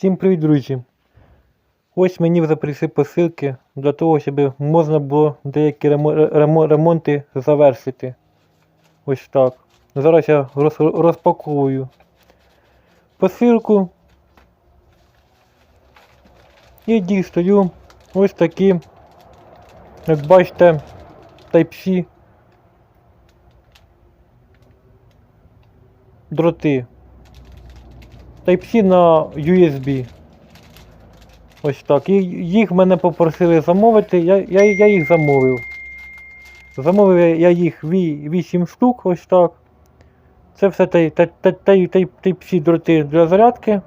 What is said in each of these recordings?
Всім привіт, друзі! Ось мені вже прийшли посилки для того, щоб можна було деякі ремо- ремо- ремонти завершити. Ось так. Зараз я розпаковую посилку. І дістаю ось такі, як бачите, Type-C дроти. Type-C на USB. Ось так. І їх мене попросили замовити, я, я, я їх замовив. Замовив я- їх 8 штук, ось так. Це все Type- Type- Type- Type- Type-C дроти для зарядки.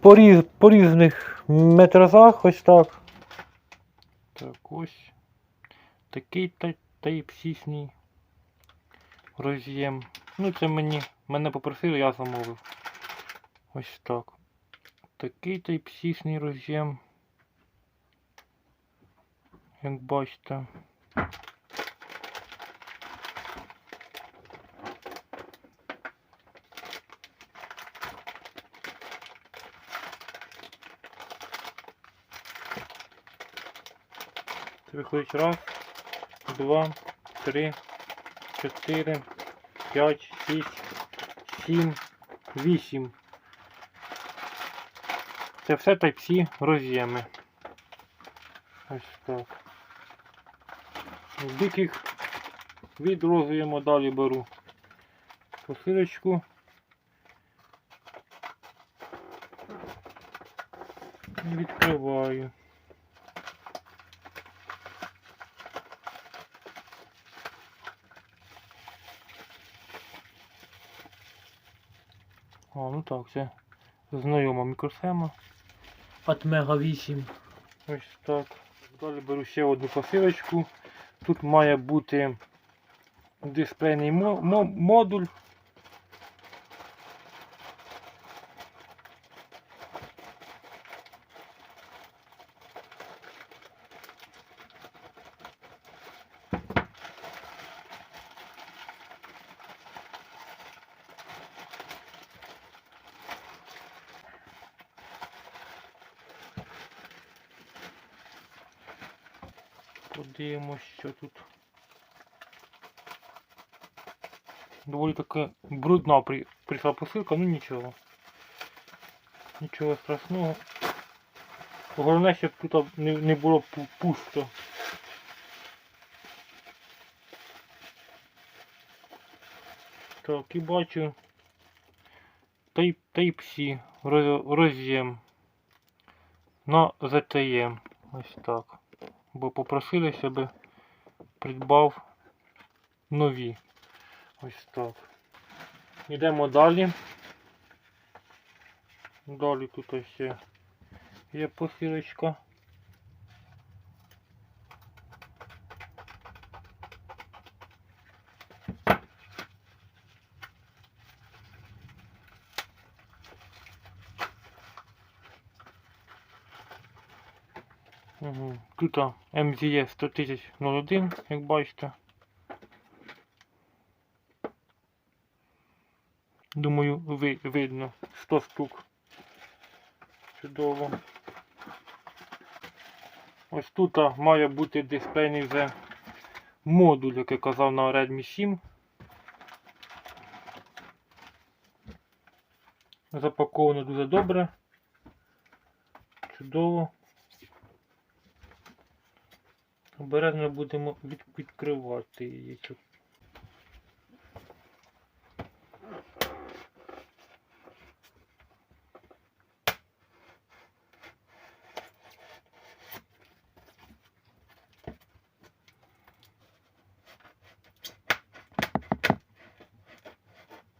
По, різ, по різних метражах, ось так. Так, ось. Такий Type-C роз'єм. Ну, це мені. Мене попросили, я замовив. Ось так. Такий Type-C роз'єм. Як бачите. Виходить раз, два, три, чотири, п'ять, шість, сім, вісім. Це все Type-C роз'єми. Ось так. Диких відрозуємо, далі беру посилочку. І відкриваю. А, ну так, це знайома мікросхема. От Мега 8. Ось так. Далі беру ще одну посилочку. Тут має бути дисплейний мо- мо- модуль. Подивимось, що тут. Доволі таки брудна при... прийшла посилка, ну нічого. Нічого страшного. Головне, щоб тут не, було пусто. Так, і бачу Type- Type-C роз'єм на ZTE. Ось так бо попросили, щоб придбав нові. Ось так. Йдемо далі. Далі тут ось є посилочка. Тут МЗЄ 100 тисяч 01, як бачите. Думаю, ви, видно 100 штук. Чудово. Ось тут має бути дисплейний вже модуль, як я казав на Redmi 7. Запаковано дуже добре. Чудово. Обережно будемо від, відкривати тут.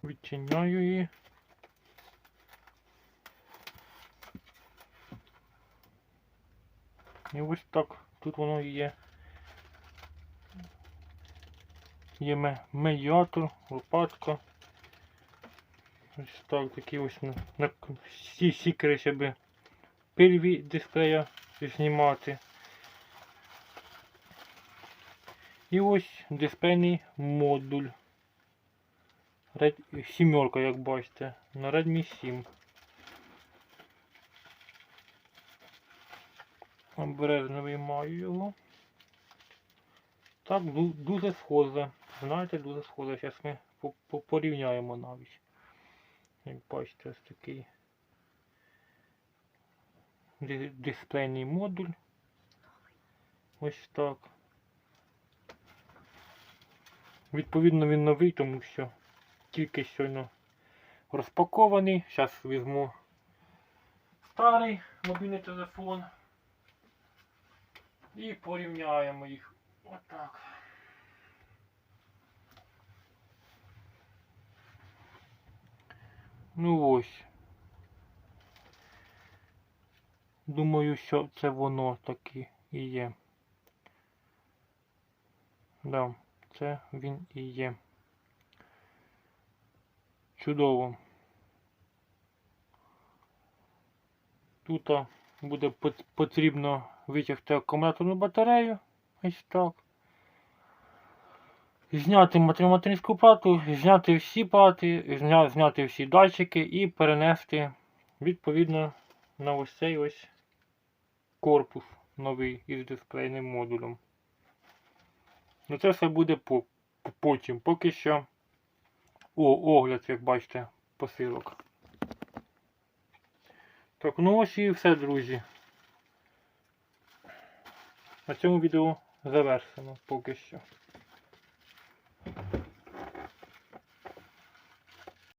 Відчиняю її. І ось так тут воно є. Є медіатор, лопатка. Ось так, такі ось на, на всі сікери, щоб пильві дисплея знімати. І ось дисплейний модуль. Сімерка, як бачите, на Redmi 7. Обережно виймаю його. Так, дуже схоже. Знаєте, дуже схоже. Зараз ми по- по- порівняємо навіть. Як бачите, ось такий дисплейний модуль. Ось так. Відповідно він новий, тому що тільки щойно розпакований. Зараз візьму старий мобільний телефон і порівняємо їх. Отак. Ну ось. Думаю, що це воно таки і є. Да, це він і є. Чудово. Тут буде пот- потрібно витягти акумуляторну батарею. Ось так. Зняти материнську плату, зняти всі плати, зня- зняти всі датчики і перенести відповідно на ось цей ось корпус новий із дисплейним модулем. Ну це все буде по, по- потім. Поки що о, огляд, як бачите, посилок. Так, ну ось і все, друзі. На цьому відео завершено поки що.